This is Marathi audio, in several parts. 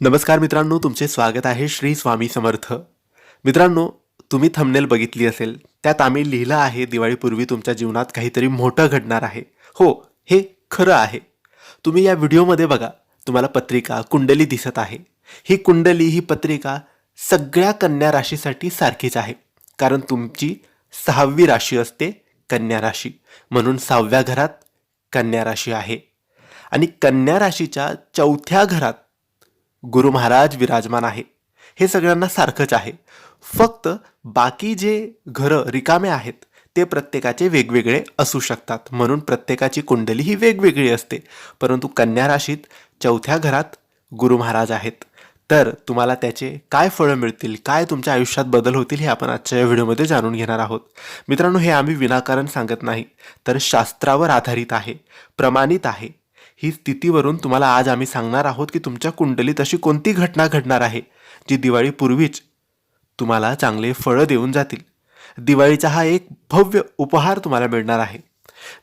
नमस्कार मित्रांनो तुमचे स्वागत आहे श्री स्वामी समर्थ. मित्रांनो तुम्ही थंबनेल बघितली असेल त्यात आम्ही लिहिलं आहे दिवाळीपूर्वी तुमच्या जीवनात काहीतरी मोठं घडणार आहे. हो हे खरं आहे. तुम्ही या व्हिडिओमध्ये बघा तुम्हाला पत्रिका कुंडली दिसत आहे. ही कुंडली ही पत्रिका सगळ्या कन्या राशीसाठी सारखीच आहे. कारण तुमची सहावी राशी असते कन्या राशी. म्हणून सहाव्या घरात कन्या राशी आहे. आणि कन्या राशीच्या चौथ्या घरात गुरु महाराज विराजमान आहे. हे सगळ्यांना सारखंच आहे. फक्त बाकी जे घरं रिकामे आहेत ते प्रत्येकाचे वेगवेगळे असू शकतात. म्हणून प्रत्येकाची कुंडली ही वेगवेगळी असते. परंतु कन्या राशीत चौथ्या घरात गुरु महाराज आहेत. तर तुम्हाला त्याचे काय फळं मिळतील काय तुमच्या आयुष्यात बदल होतील हे आपण आजच्या या व्हिडिओमध्ये जाणून घेणार आहोत. मित्रांनो हे आम्ही विनाकारण सांगत नाही तर शास्त्रावर आधारित आहे प्रमाणित आहे. ही स्थितीवरून तुम्हाला आज आम्ही सांगणार आहोत की तुमच्या कुंडलीत अशी कोणती घटना घडणार आहे जी दिवाळीपूर्वीच तुम्हाला चांगले फळं देऊन जातील. दिवाळीचा हा एक भव्य उपहार तुम्हाला मिळणार आहे.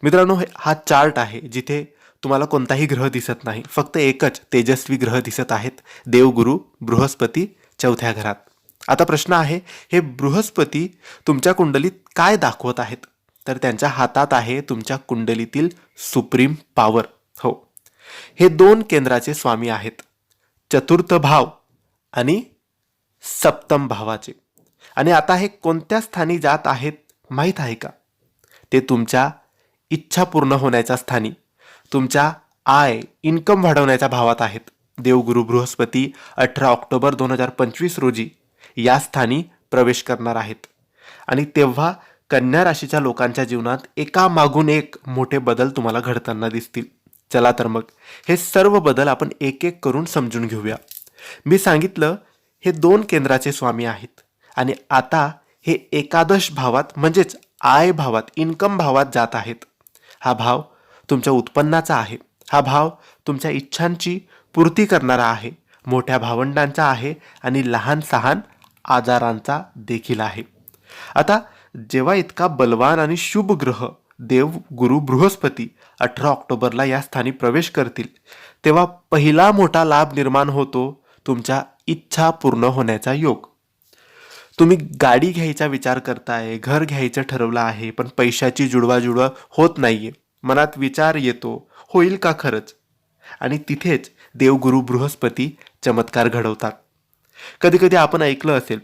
मित्रांनो हे- हा चार्ट आहे जिथे तुम्हाला कोणताही ग्रह दिसत नाही. फक्त एकच तेजस्वी ग्रह दिसत आहेत देवगुरु बृहस्पती चौथ्या घरात. आता प्रश्न आहे हे बृहस्पती तुमच्या कुंडलीत काय दाखवत आहेत? तर त्यांच्या हातात आहे तुमच्या कुंडलीतील सुप्रीम पॉवर. हे दोन केंद्राचे स्वामी आहेत. चतुर्थ भाव आणि सप्तम भावाचे. आणि आता हे कोणत्या स्थानी जात आहेत माहीत आहे का? ते तुमच्या इच्छा पूर्ण होण्याच्या स्थानी तुमच्या आय इन्कम वाढवण्याच्या भावात आहेत. देवगुरु बृहस्पती अठरा ऑक्टोबर दोन हजार पंचवीस रोजी या स्थानी प्रवेश करणार आहेत. आणि तेव्हा कन्या राशीच्या लोकांच्या जीवनात एका मागून एक मोठे बदल तुम्हाला घडताना दिसतील. चला तर मग. हे सर्व बदल आपण एक एक करून समजून घेऊया. मी सांगितलं हे दोन केंद्राचे स्वामी आहेत आणि आता हे एकादश भावात म्हणजेच आय भावात इन्कम भावात जात आहेत. हा भाव तुमच्या उत्पन्नाचा आहे. हा भाव तुमच्या इच्छांची पूर्ती करणारा आहे. मोठ्या भावंडांचा आहे आणि लहान सहान आजारांचा देखील आहे. आता जेव्हा इतका बलवान आणि शुभ ग्रह देव गुरु बृहस्पती अठरा ऑक्टोबरला या स्थानी प्रवेश करतील. तेव्हा पहिला मोठा लाभ निर्माण होतो तुमच्या इच्छा पूर्ण होण्याचा योग. तुम्ही गाडी घ्यायचा विचार करताय घर घ्यायचं ठरवलं आहे पण पैशाची जुडवाजुडवा होत नाहीये. मनात विचार येतो होईल का खरंच? आणि तिथेच देवगुरु बृहस्पती चमत्कार घडवतात. कधी कधी आपण ऐकलं असेल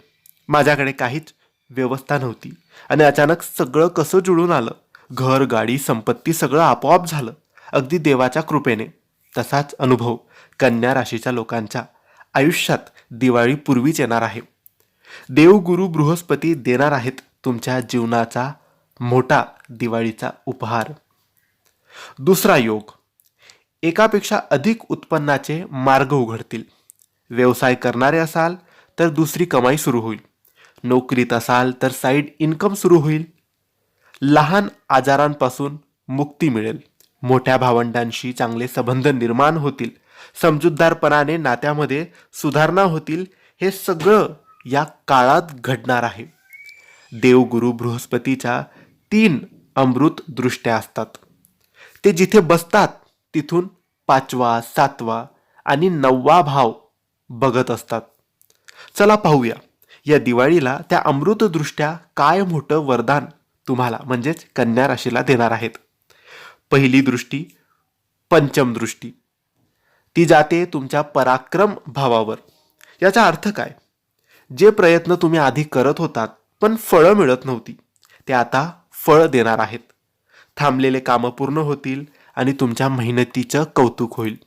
माझ्याकडे काहीच व्यवस्था नव्हती आणि अचानक सगळं कसं जुळून आलं? घर गाडी संपत्ती सगळं आपोआप झालं. अगदी देवाच्या कृपेने. तसाच अनुभव कन्या राशीच्या लोकांच्या. आयुष्यात दिवाळीपूर्वीच येणार आहे. देवगुरु बृहस्पती देणार आहेत तुमच्या जीवनाचा मोठा दिवाळीचा उपहार. दुसरा योग. एकापेक्षा अधिक उत्पन्नाचे मार्ग उघडतील. व्यवसाय करणारे असाल तर दुसरी कमाई सुरू होईल. नोकरीत असाल तर साईड इन्कम सुरू होईल. लहान आजारांपासून मुक्ती मिळेल. मोठ्या भावंडांशी चांगले संबंध निर्माण होतील. समजूतदारपणाने नात्यामध्ये सुधारणा होतील. हे सगळं या काळात घडणार आहे. देवगुरु बृहस्पतीच्या तीन अमृत दृष्ट्या असतात. ते जिथे बसतात तिथून पाचवा सातवा आणि नववा भाव बघत असतात. चला पाहूया या दिवाळीला त्या अमृतदृष्ट्या काय मोठं वरदान तुम्हाला म्हणजेच कन्या राशीला देणार आहेत. पहिली दृष्टी पंचम दृष्टी. ती जाते तुमच्या पराक्रम भावावर. याचा अर्थ काय? जे प्रयत्न तुम्ही आधी करत होतात पण फळं मिळत नव्हती ते आता फळ देणार आहेत. थांबलेले कामं पूर्ण होतील आणि तुमच्या मेहनतीचं कौतुक होईल.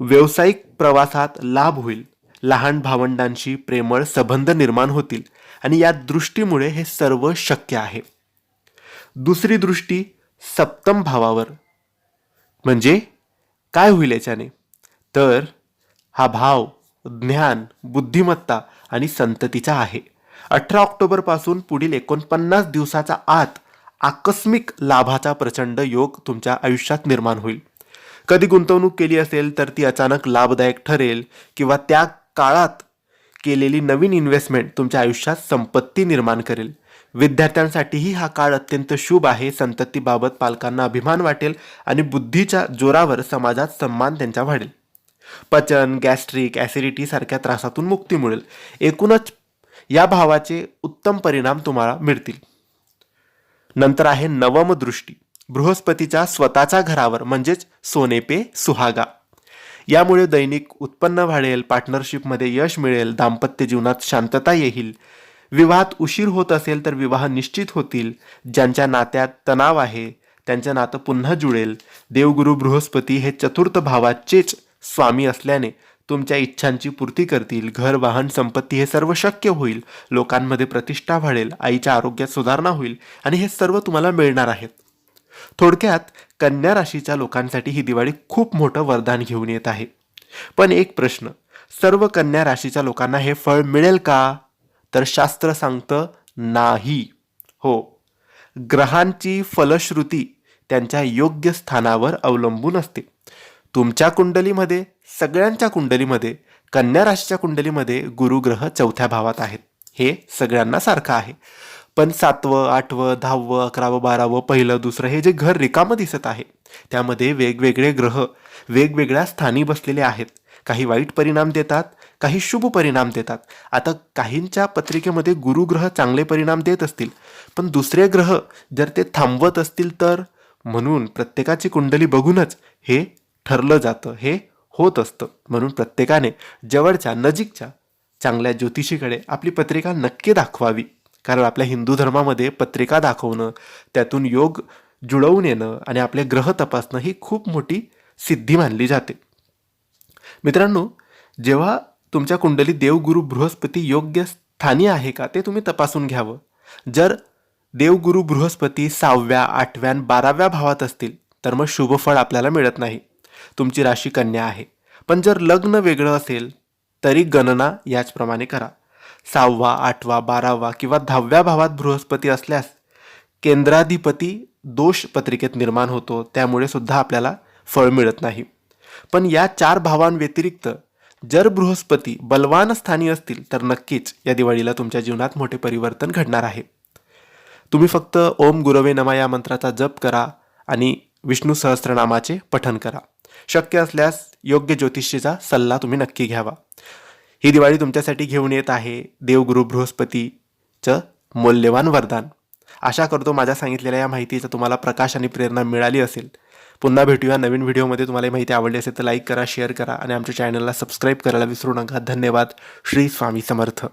व्यावसायिक प्रवासात लाभ होईल. लहान भावंडांशी प्रेमळ संबंध निर्माण होतील आणि या दृष्टीमुळे हे सर्व शक्य आहे. दुसरी दृष्टी सप्तम भावावर. म्हणजे काय होईल याच्याने? तर हा भाव ज्ञान बुद्धिमत्ता आणि संततीचा आहे. अठरा ऑक्टोबरपासून पुढील एकोणपन्नास दिवसाचा आत आकस्मिक लाभाचा प्रचंड योग तुमच्या आयुष्यात निर्माण होईल. कधी गुंतवणूक केली असेल तर ती अचानक लाभदायक ठरेल किंवा त्या काळात केलेली नवीन इन्व्हेस्टमेंट तुमच्या आयुष्यात संपत्ती निर्माण करेल. विद्यार्थ्यांसाठीही हा काळ अत्यंत शुभ आहे. संततीबाबत पालकांना अभिमान वाटेल आणि बुद्धीच्या जोरावर समाजात सन्मान त्यांचा वाढेल. पचन गॅस्ट्रिक ॲसिडिटी सारख्या त्रासातून मुक्ती मिळेल. एकूणच या भावाचे उत्तम परिणाम तुम्हाला मिळतील. नंतर आहे नवम दृष्टी. बृहस्पतीच्या स्वतःच्या घरावर म्हणजेच सोनेपे सुहागा. यामुळे दैनिक उत्पन्न वाढेल पार्टनरशिपमध्ये यश मिळेल दाम्पत्य जीवनात शांतता येईल. विवाहात उशीर होत असेल तर विवाह निश्चित होतील. ज्यांच्या नात्यात तणाव आहे त्यांचं नातं पुन्हा जुळेल. देवगुरु बृहस्पती हे चतुर्थ भावाचेच स्वामी असल्याने तुमच्या इच्छांची पूर्ती करतील. घर वाहन संपत्ती हे सर्व शक्य होईल. लोकांमध्ये प्रतिष्ठा वाढेल. आईच्या आरोग्यात सुधारणा होईल आणि हे सर्व तुम्हाला मिळणार आहेत. थोडक्यात कन्या राशीच्या लोकांसाठी ही दिवाळी खूप मोठं वरदान घेऊन येत आहे. पण एक प्रश्न सर्व कन्या राशीच्या लोकांना हे फळ मिळेल का? तर शास्त्र सांगतं नाही. हो. ग्रहांची फलश्रुती त्यांच्या योग्य स्थानावर अवलंबून असते. तुमच्या कुंडलीमध्ये सगळ्यांच्या कुंडलीमध्ये कन्या राशीच्या कुंडलीमध्ये गुरुग्रह चौथ्या भावात आहेत. हे सगळ्यांना सारखं आहे. पण सातवं आठवं दहावं अकरावं बारावं पहिलं दुसरं हे जे घर रिकामं दिसत आहे त्यामध्ये वेगवेगळे ग्रह वेगवेगळ्या स्थानी बसलेले आहेत. काही वाईट परिणाम देतात काही शुभ परिणाम देतात. आता काहींच्या पत्रिकेमध्ये गुरुग्रह चांगले परिणाम देत असतील पण दुसरे ग्रह जर ते थांबवत असतील तर? म्हणून प्रत्येकाची कुंडली बघूनच हे ठरलं जातं हे होत असतं. म्हणून प्रत्येकाने जवळच्या नजीकच्या चांगल्या ज्योतिषीकडे आपली पत्रिका नक्की दाखवावी. कारण आपल्या हिंदू धर्मामध्ये पत्रिका दाखवणं त्यातून योग जुळवून येणं आणि आपले ग्रह तपासणं ही खूप मोठी सिद्धी मानली जाते. मित्रांनो जेव्हा तुमच्या कुंडलीत देवगुरु बृहस्पती योग्य स्थानी आहे का ते तुम्ही तपासून घ्यावं. जर देवगुरु बृहस्पती सहाव्या आठव्या आणि बाराव्या भावात असतील तर मग शुभफळ आपल्याला मिळत नाही. तुमची राशी कन्या आहे. पण जर लग्न वेगळं असेल तरी गणना याचप्रमाणे करा. सहावा आठवा बारावा किंवा दहाव्या भावात बृहस्पती असल्यास केंद्राधिपती दोष पत्रिकेत निर्माण होतो त्यामुळे सुद्धा आपल्याला फळ मिळत नाही. पण या चार भावांव्यतिरिक्त जर बृहस्पती बलवान स्थानी असतील तर नक्कीच या दिवाळीला तुमच्या जीवनात मोठे परिवर्तन घडणार आहे. तुम्ही फक्त ओम गुरवे नमा या मंत्राचा जप करा आणि विष्णू सहस्त्रनामाचे पठन करा. शक्य असल्यास योग्य ज्योतिषीचा सल्ला तुम्ही नक्की घ्यावा. ही दिवाळी तुमच्यासाठी घेऊन येत आहे. देवगुरु बृहस्पतीचं मौल्यवान वरदान. आशा करतो माझ्या सांगितलेल्या या माहितीचा तुम्हाला प्रकाश आणि प्रेरणा मिळाली असेल. पुन्हा भेटूया नवीन व्हिडिओमध्ये. तुम्हाला ही माहिती आवडली असेल तर लाईक करा शेअर करा आणि आमच्या चॅनलला सबस्क्राईब करायला विसरू नका. धन्यवाद. श्री स्वामी समर्थ.